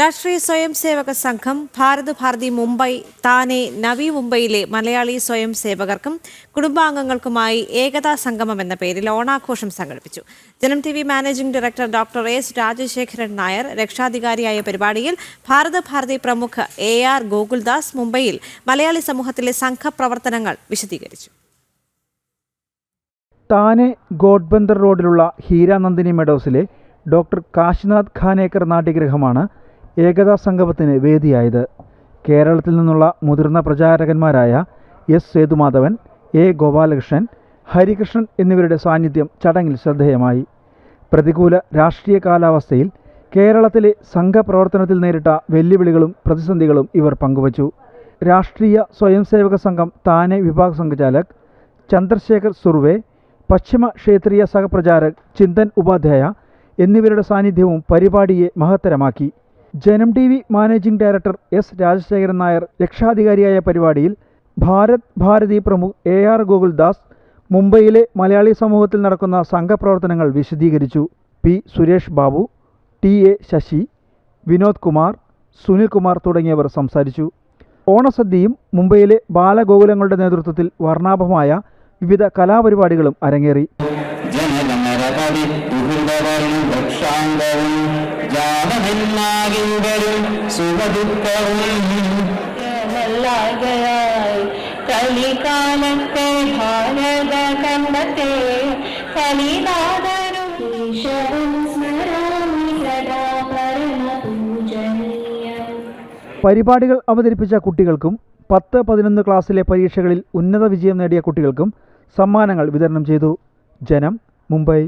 രാഷ്ട്രീയ സ്വയം സേവക സംഘം ഭാരത് ഭാരതി മുംബൈ താനെ നവി മുംബൈയിലെ മലയാളി സ്വയം സേവകർക്കും കുടുംബാംഗങ്ങൾക്കുമായി ഏകതാ സംഗമം എന്ന പേരിൽ ഓണാഘോഷം സംഘടിപ്പിച്ചു. Janam T V managing director doctor S Rajasekharan Nair രക്ഷാധികാരിയായ പരിപാടിയിൽ ഭാരത് ഭാരതി പ്രമുഖ എ ആർ ഗോകുൽദാസ് മുംബൈയിൽ മലയാളി സമൂഹത്തിലെ സംഘപ്രവർത്തനങ്ങൾ വിശദീകരിച്ചു. താനെ ഗോഡ്ബന്ദർ റോഡിലുള്ള ഹീരാനന്ദിനി മെഡോസിലെ ഡോക്ടർ കാശിനാഥ് ഖാനേക്കർ നാട്യഗൃഹമാണ് ഏകതാ സംഗമത്തിന് വേദിയായത്. കേരളത്തിൽ നിന്നുള്ള മുതിർന്ന പ്രചാരകന്മാരായ എസ് സേതുമാധവൻ എ ഗോപാലകൃഷ്ണൻ ഹരികൃഷ്ണൻ എന്നിവരുടെ സാന്നിധ്യം ചടങ്ങിൽ ശ്രദ്ധേയമായി. പ്രതികൂല രാഷ്ട്രീയ കാലാവസ്ഥയിൽ കേരളത്തിലെ സംഘപ്രവർത്തനത്തിൽ നേരിട്ട വെല്ലുവിളികളും പ്രതിസന്ധികളും ഇവർ പങ്കുവച്ചു. രാഷ്ട്രീയ സ്വയംസേവക സംഘം താനെ വിഭാഗ സംഘചാലക് ചന്ദ്രശേഖർ സുർവേ പശ്ചിമ ക്ഷേത്രീയ സഹപ്രചാരക് ചിന്തൻ ഉപാധ്യായ എന്നിവരുടെ സാന്നിധ്യവും പരിപാടിയെ മഹത്തരമാക്കി. Janam T V managing director S Rajasekharan Nair രക്ഷാധികാരിയായ പരിപാടിയിൽ ഭാരത് ഭാരതി പ്രമുഖ് എ ആർ ഗോകുൽദാസ് മുംബൈയിലെ മലയാളി സമൂഹത്തിൽ നടക്കുന്ന സംഘപ്രവർത്തനങ്ങൾ വിശദീകരിച്ചു. P Suresh Babu T A Sasi Vinod Kumar Sunil Kumar തുടങ്ങിയവർ സംസാരിച്ചു. ഓണസദ്യയും മുംബൈയിലെ ബാലഗോകുലങ്ങളുടെ നേതൃത്വത്തിൽ വർണാഭമായ വിവിധ കലാപരിപാടികളും അരങ്ങേറി. ജാതമെന്നാകിങ്കലും സുഖദുഃഖവും ായി കലികാലത്തെ ഭാരത കണ്ടത്തെ കലിനാദരും ഈശ്വരം സ്മരാമി സദാ പരമ പൂജനീയം പരിപാടികൾ അവതരിപ്പിച്ച കുട്ടികൾക്കും പത്ത് പതിനൊന്ന് ക്ലാസ്സിലെ പരീക്ഷകളിൽ ഉന്നത വിജയം നേടിയ കുട്ടികൾക്കും സമ്മാനങ്ങൾ വിതരണം ചെയ്തു. ജനം മുംബൈ.